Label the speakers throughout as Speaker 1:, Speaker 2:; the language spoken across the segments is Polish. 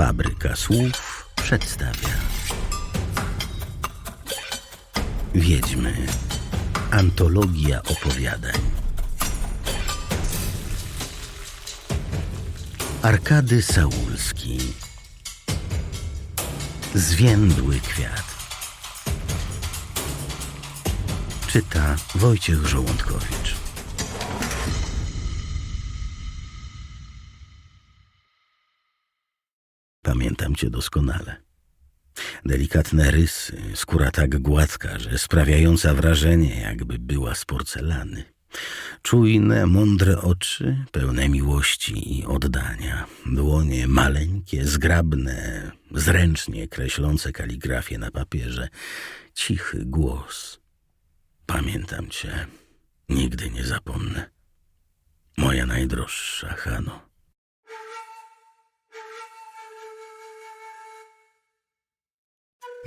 Speaker 1: Fabryka słów przedstawia. Wiedźmy. Antologia opowiadań. Arkady Saulski. Zwiędły kwiat. Czyta Wojciech Żołądkowicz. Pamiętam cię doskonale. Delikatne rysy, skóra tak gładka, że sprawiająca wrażenie, jakby była z porcelany. Czujne, mądre oczy, pełne miłości i oddania. Dłonie maleńkie, zgrabne, zręcznie kreślące kaligrafię na papierze. Cichy głos. Pamiętam cię. Nigdy nie zapomnę. Moja najdroższa Hano.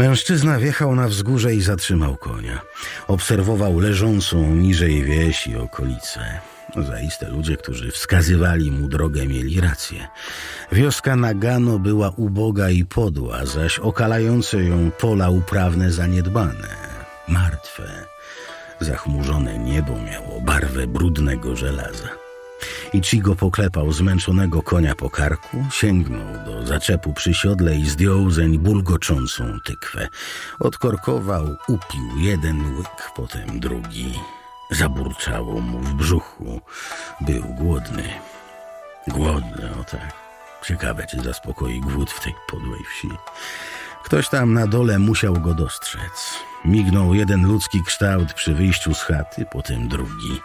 Speaker 1: Mężczyzna wjechał na wzgórze i zatrzymał konia. Obserwował leżącą niżej wieś i okolice. Zaiste ludzie, którzy wskazywali mu drogę, mieli rację. Wioska Nagano była uboga i podła, zaś okalające ją pola uprawne zaniedbane, martwe. Zachmurzone niebo miało barwę brudnego żelaza. Ichigo poklepał zmęczonego konia po karku, sięgnął do zaczepu przy siodle i zdjął zeń bulgoczącą tykwę. Odkorkował, upił jeden łyk, potem drugi. Zaburczało mu w brzuchu. Był głodny. Głodny, o tak. Ciekawe, czy zaspokoi głód w tej podłej wsi. Ktoś tam na dole musiał go dostrzec. Mignął jeden ludzki kształt przy wyjściu z chaty, potem drugi.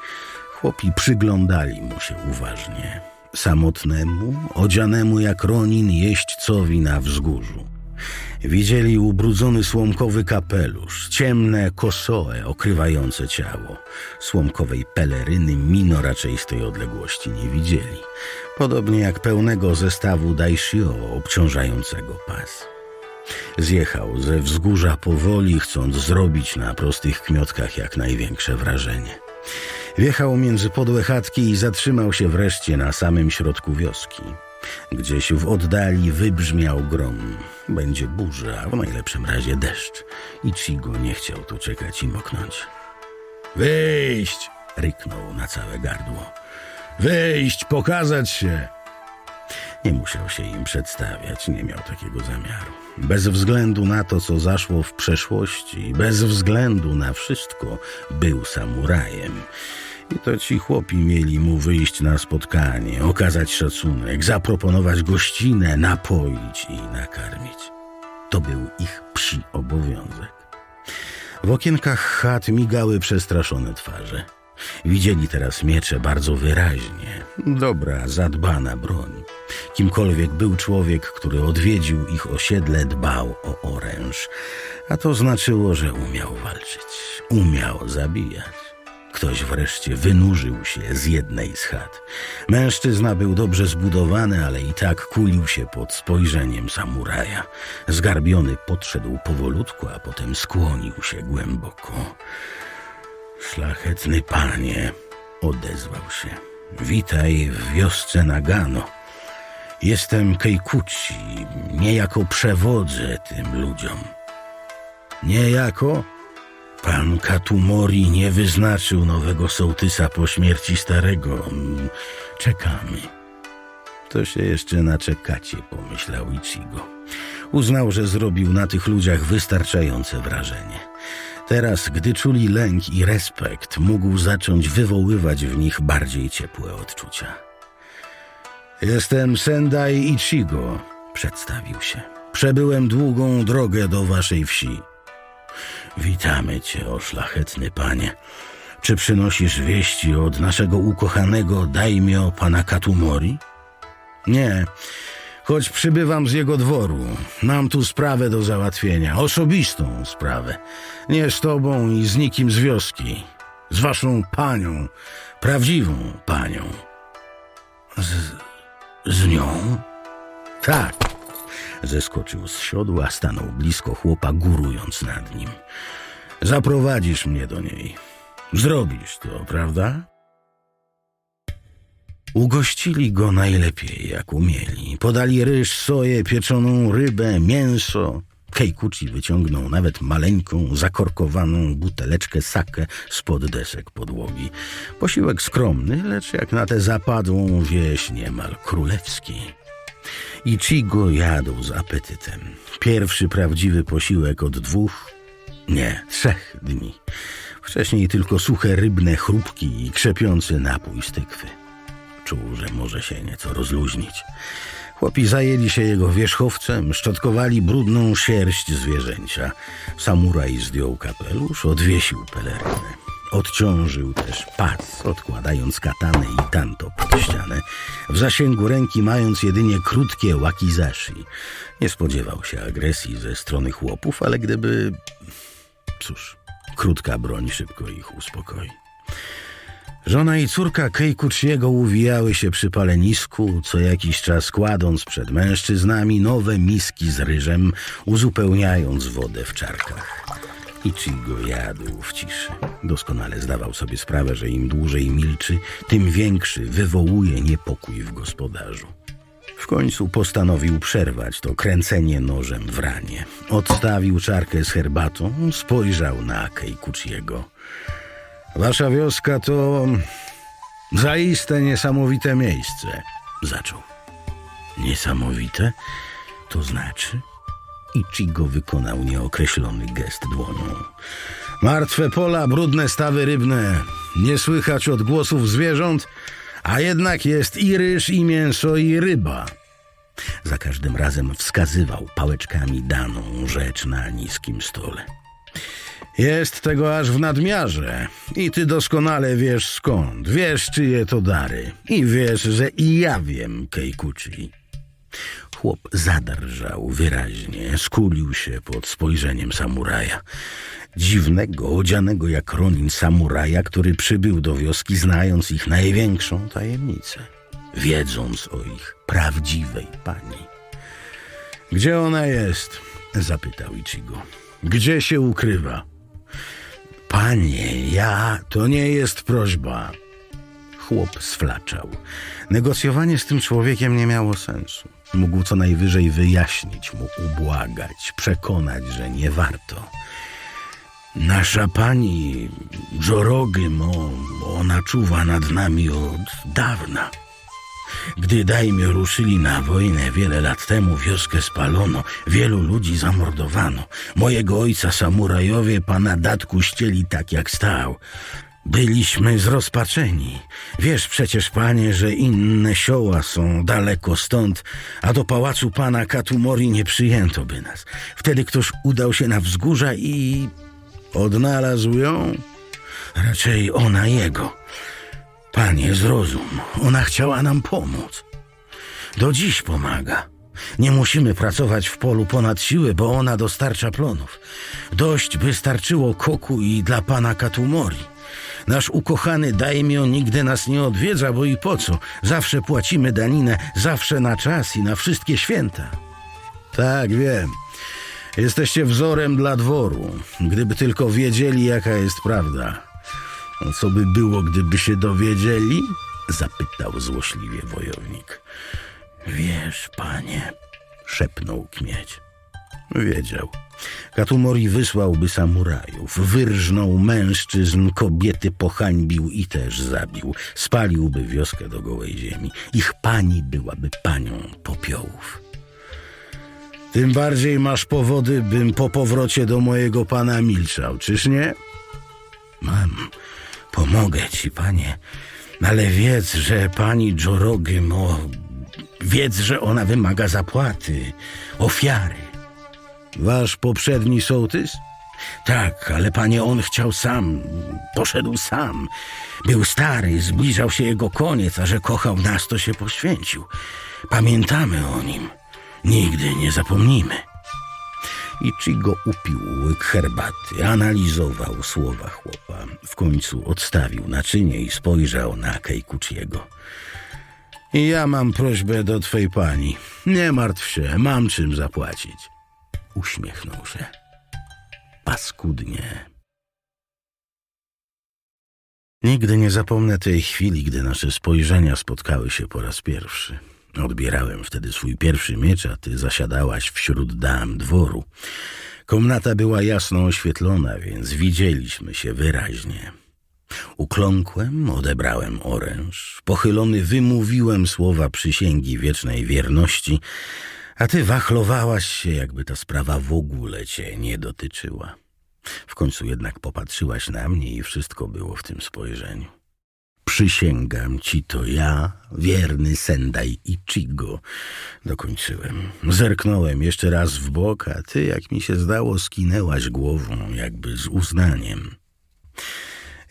Speaker 1: Chłopi przyglądali mu się uważnie. Samotnemu, odzianemu jak Ronin jeźdźcowi na wzgórzu. Widzieli ubrudzony słomkowy kapelusz, ciemne kosoe okrywające ciało. Słomkowej peleryny mino raczej z tej odległości nie widzieli. Podobnie jak pełnego zestawu daishio obciążającego pas. Zjechał ze wzgórza powoli, chcąc zrobić na prostych kmiotkach jak największe wrażenie. Wjechał między podłe chatki i zatrzymał się wreszcie na samym środku wioski. Gdzieś w oddali wybrzmiał grom. Będzie burza, a w najlepszym razie deszcz. Ichigo nie chciał tu czekać i moknąć. Wyjść! ryknął na całe gardło. Wyjść, pokazać się! Nie musiał się im przedstawiać, nie miał takiego zamiaru. Bez względu na to, co zaszło w przeszłości, bez względu na wszystko, był samurajem. I to ci chłopi mieli mu wyjść na spotkanie, okazać szacunek, zaproponować gościnę, napoić i nakarmić. To był ich psi obowiązek. W okienkach chat migały przestraszone twarze. Widzieli teraz miecze bardzo wyraźnie. Dobra, zadbana broń. Kimkolwiek był człowiek, który odwiedził ich osiedle, dbał o oręż. A to znaczyło, że umiał walczyć. Umiał zabijać. Ktoś wreszcie wynurzył się z jednej z chat. Mężczyzna był dobrze zbudowany, ale i tak kulił się pod spojrzeniem samuraja. Zgarbiony podszedł powolutku, a potem skłonił się głęboko. Szlachetny panie, odezwał się. Witaj w wiosce Nagano. Jestem Keikuchi, niejako przewodzę tym ludziom. Niejako? Pan Katumori nie wyznaczył nowego sołtysa po śmierci starego. Czekamy. To się jeszcze naczekacie, pomyślał Ichigo. Uznał, że zrobił na tych ludziach wystarczające wrażenie. Teraz, gdy czuli lęk i respekt, mógł zacząć wywoływać w nich bardziej ciepłe odczucia. Jestem Sendai Ichigo, przedstawił się. Przebyłem długą drogę do waszej wsi. Witamy cię, o szlachetny panie. Czy przynosisz wieści od naszego ukochanego daimio pana Katumori? Nie, choć przybywam z jego dworu. Mam tu sprawę do załatwienia, osobistą sprawę. Nie z tobą i z nikim z wioski. Z waszą panią, prawdziwą panią. Z, z nią? Tak. Zeskoczył z siodła, stanął blisko chłopa, górując nad nim. Zaprowadzisz mnie do niej. Zrobisz to, prawda? Ugościli go najlepiej, jak umieli. Podali ryż, soję, pieczoną rybę, mięso. Kejkuchi wyciągnął nawet maleńką, zakorkowaną buteleczkę sakę spod desek podłogi. Posiłek skromny, lecz jak na tę zapadłą wieś niemal królewski. Ichigo jadł z apetytem. Pierwszy prawdziwy posiłek od dwóch, nie, trzech dni. Wcześniej tylko suche rybne chrupki i krzepiący napój z tykwy. Czuł, że może się nieco rozluźnić. Chłopi zajęli się jego wierzchowcem, szczotkowali brudną sierść zwierzęcia. Samuraj zdjął kapelusz, odwiesił pelerynę. Odciążył też pas, odkładając katanę i tanto pod ścianę, w zasięgu ręki mając jedynie krótkie wakizashi. Nie spodziewał się agresji ze strony chłopów, ale gdyby... Cóż, krótka broń szybko ich uspokoi. Żona i córka Kejkuchiego uwijały się przy palenisku, co jakiś czas kładąc przed mężczyznami nowe miski z ryżem, uzupełniając wodę w czarkach. Ichigo jadł w ciszy. Doskonale zdawał sobie sprawę, że im dłużej milczy, tym większy wywołuje niepokój w gospodarzu. W końcu postanowił przerwać to kręcenie nożem w ranie. Odstawił czarkę z herbatą, spojrzał na Kejkuchiego. Wasza wioska to zaiste niesamowite miejsce, zaczął. Niesamowite? To znaczy? Ichigo wykonał nieokreślony gest dłonią. Martwe pola, brudne stawy rybne, nie słychać odgłosów zwierząt, a jednak jest i ryż, i mięso, i ryba. Za każdym razem wskazywał pałeczkami daną rzecz na niskim stole. Jest tego aż w nadmiarze i ty doskonale wiesz skąd, wiesz czyje to dary i wiesz, że i ja wiem, Kejkuchi. Chłop zadrżał wyraźnie, skulił się pod spojrzeniem samuraja. Dziwnego, odzianego jak Ronin samuraja, który przybył do wioski znając ich największą tajemnicę, wiedząc o ich prawdziwej pani. Gdzie ona jest? zapytał Ichigo. Gdzie się ukrywa? Panie, ja to nie jest prośba. Chłop sflaczał. Negocjowanie z tym człowiekiem nie miało sensu. Mógł co najwyżej wyjaśnić mu, ubłagać, przekonać, że nie warto. Nasza pani Jorogimo, ona czuwa nad nami od dawna. Gdy dajmy ruszyli na wojnę wiele lat temu, wioskę spalono, wielu ludzi zamordowano. Mojego ojca samurajowie pana datku ścieli tak jak stał. Byliśmy zrozpaczeni. Wiesz przecież, panie, że inne sioła są daleko stąd, a do pałacu pana Katumori nie przyjęto by nas. Wtedy ktoś udał się na wzgórza i odnalazł ją. Raczej ona jego. Panie, zrozum, ona chciała nam pomóc. Do dziś pomaga. Nie musimy pracować w polu ponad siłę, bo ona dostarcza plonów. Dość by starczyło koku i dla pana Katumori. Nasz ukochany daimio nigdy nas nie odwiedza, bo i po co? Zawsze płacimy daninę, zawsze na czas i na wszystkie święta. Tak, wiem. Jesteście wzorem dla dworu. Gdyby tylko wiedzieli, jaka jest prawda. No, co by było, gdyby się dowiedzieli? Zapytał złośliwie wojownik. Wiesz, panie, szepnął kmieć. Wiedział. Katumori wysłałby samurajów, wyrżnął mężczyzn, kobiety pohańbił i też zabił. Spaliłby wioskę do gołej ziemi. Ich pani byłaby panią popiołów. Tym bardziej masz powody, bym po powrocie do mojego pana milczał, czyż nie? Mam, pomogę ci, panie, ale wiedz, że pani Jorogymo, wiedz, że ona wymaga zapłaty, ofiary. Wasz poprzedni sołtys? Tak, ale panie, on chciał sam, poszedł sam. Był stary, zbliżał się jego koniec, a że kochał nas, to się poświęcił. Pamiętamy o nim, nigdy nie zapomnimy. Ichigo upił łyk herbaty, analizował słowa chłopa. W końcu odstawił naczynie i spojrzał na Kejkuchiego. I ja mam prośbę do twej pani. Nie martw się, mam czym zapłacić. Uśmiechnął się. Paskudnie. Nigdy nie zapomnę tej chwili, gdy nasze spojrzenia spotkały się po raz pierwszy. Odbierałem wtedy swój pierwszy miecz, a ty zasiadałaś wśród dam dworu. Komnata była jasno oświetlona, więc widzieliśmy się wyraźnie. Ukląkłem, odebrałem oręż, pochylony wymówiłem słowa przysięgi wiecznej wierności, a ty wachlowałaś się, jakby ta sprawa w ogóle cię nie dotyczyła. W końcu jednak popatrzyłaś na mnie i wszystko było w tym spojrzeniu. Przysięgam ci to ja, wierny Sendai Ichigo. Dokończyłem. Zerknąłem jeszcze raz w bok, a ty, jak mi się zdało, skinęłaś głową, jakby z uznaniem.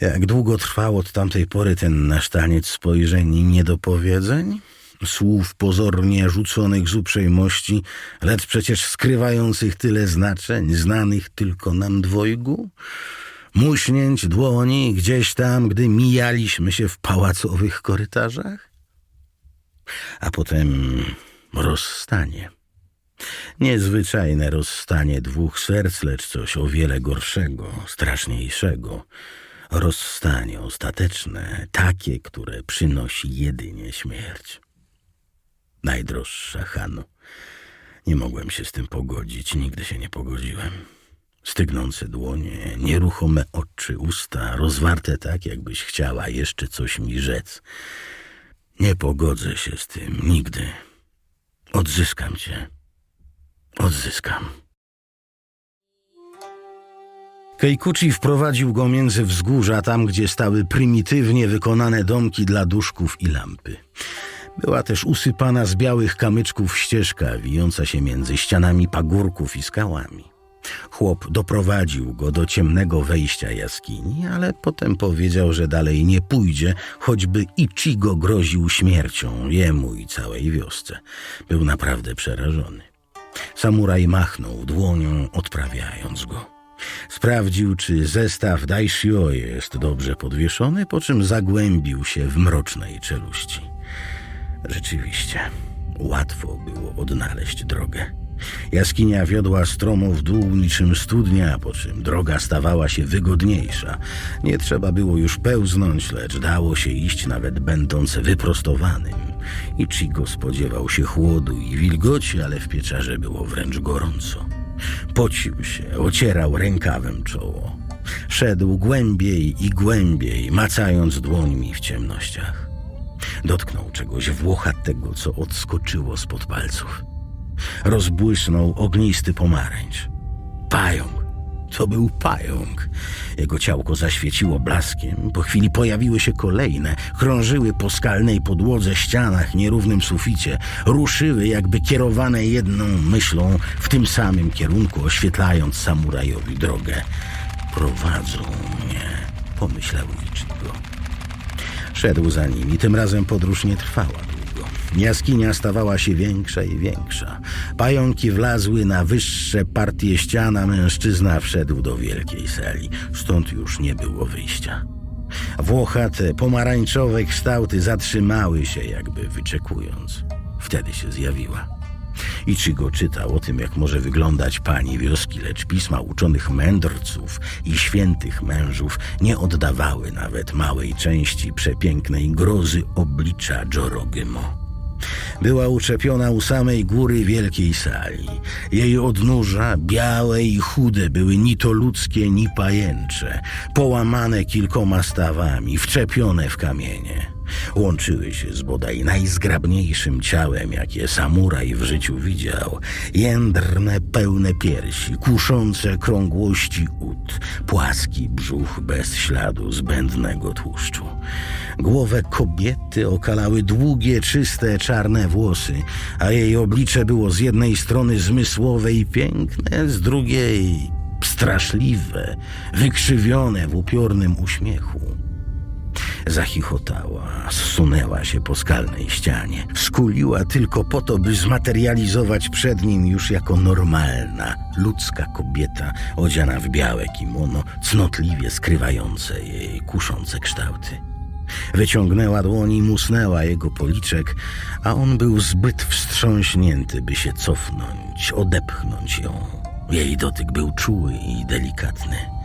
Speaker 1: Jak długo trwał od tamtej pory ten nasz taniec spojrzeń i niedopowiedzeń? Słów pozornie rzuconych z uprzejmości, lecz przecież skrywających tyle znaczeń, znanych tylko nam dwojgu? Muśnięć dłoni gdzieś tam, gdy mijaliśmy się w pałacowych korytarzach? A potem rozstanie. Niezwyczajne rozstanie dwóch serc, lecz coś o wiele gorszego, straszniejszego. Rozstanie ostateczne, takie, które przynosi jedynie śmierć. Najdroższa Hano. Nie mogłem się z tym pogodzić, nigdy się nie pogodziłem. Stygnące dłonie, nieruchome oczy, usta, rozwarte tak, jakbyś chciała jeszcze coś mi rzec. Nie pogodzę się z tym nigdy. Odzyskam cię. Odzyskam. Kejkuchi wprowadził go między wzgórza, tam gdzie stały prymitywnie wykonane domki dla duszków i lampy. Była też usypana z białych kamyczków ścieżka, wijąca się między ścianami pagórków i skałami. Chłop doprowadził go do ciemnego wejścia jaskini, ale potem powiedział, że dalej nie pójdzie, choćby Ichigo groził śmiercią jemu i całej wiosce. Był naprawdę przerażony. Samuraj machnął dłonią, odprawiając go. Sprawdził, czy zestaw Daishio jest dobrze podwieszony, po czym zagłębił się w mrocznej czeluści. Rzeczywiście, łatwo było odnaleźć drogę. Jaskinia wiodła stromo w dół niczym studnia, po czym droga stawała się wygodniejsza. Nie trzeba było już pełznąć, lecz dało się iść nawet będąc wyprostowanym. Ichigo spodziewał się chłodu i wilgoci, ale w pieczarze było wręcz gorąco. Pocił się, ocierał rękawem czoło. Szedł głębiej i głębiej, macając dłońmi w ciemnościach. Dotknął czegoś włochatego, co odskoczyło spod palców. Rozbłysnął ognisty pomarańcz. Pająk. To był pająk. Jego ciałko zaświeciło blaskiem. Po chwili pojawiły się kolejne. Krążyły po skalnej podłodze, ścianach, nierównym suficie. Ruszyły jakby kierowane jedną myślą w tym samym kierunku, oświetlając samurajowi drogę. Prowadzą mnie, pomyślał Ichigo. Szedł za nimi. Tym razem podróż nie trwała długo. Jaskinia stawała się większa i większa. Pająki wlazły na wyższe partie ścian, a mężczyzna wszedł do wielkiej sali. Stąd już nie było wyjścia. Włochate, pomarańczowe kształty zatrzymały się, jakby wyczekując. Wtedy się zjawiła. Ichigo czytał o tym, jak może wyglądać pani wioski, lecz pisma uczonych mędrców i świętych mężów nie oddawały nawet małej części przepięknej grozy oblicza Jorogymo. Była uczepiona u samej góry wielkiej sali. Jej odnóża, białe i chude, były ni to ludzkie, ni pajęcze, połamane kilkoma stawami, wczepione w kamienie. Łączyły się z bodaj najzgrabniejszym ciałem, jakie samuraj w życiu widział. Jędrne, pełne piersi, kuszące krągłości ud, płaski brzuch bez śladu zbędnego tłuszczu. Głowę kobiety okalały długie, czyste, czarne włosy, a jej oblicze było z jednej strony zmysłowe i piękne, z drugiej straszliwe, wykrzywione w upiornym uśmiechu. Zachichotała, zsunęła się po skalnej ścianie. Skuliła tylko po to, by zmaterializować przed nim już jako normalna, ludzka kobieta, odziana w białe kimono, cnotliwie skrywające jej kuszące kształty. Wyciągnęła dłoń i musnęła jego policzek, a on był zbyt wstrząśnięty, by się cofnąć, odepchnąć ją. Jej dotyk był czuły i delikatny.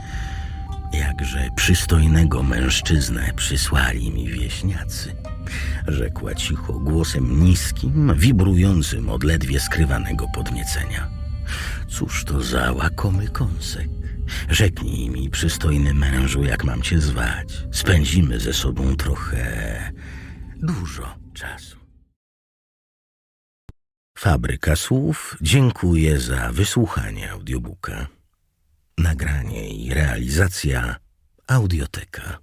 Speaker 1: Jakże przystojnego mężczyznę przysłali mi wieśniacy, rzekła cicho głosem niskim, wibrującym od ledwie skrywanego podniecenia. Cóż to za łakomy kąsek? Rzeknij mi, przystojny mężu, jak mam cię zwać. Spędzimy ze sobą trochę dużo czasu. Fabryka Słów dziękuję za wysłuchanie audiobooka. Nagranie i realizacja Audioteka.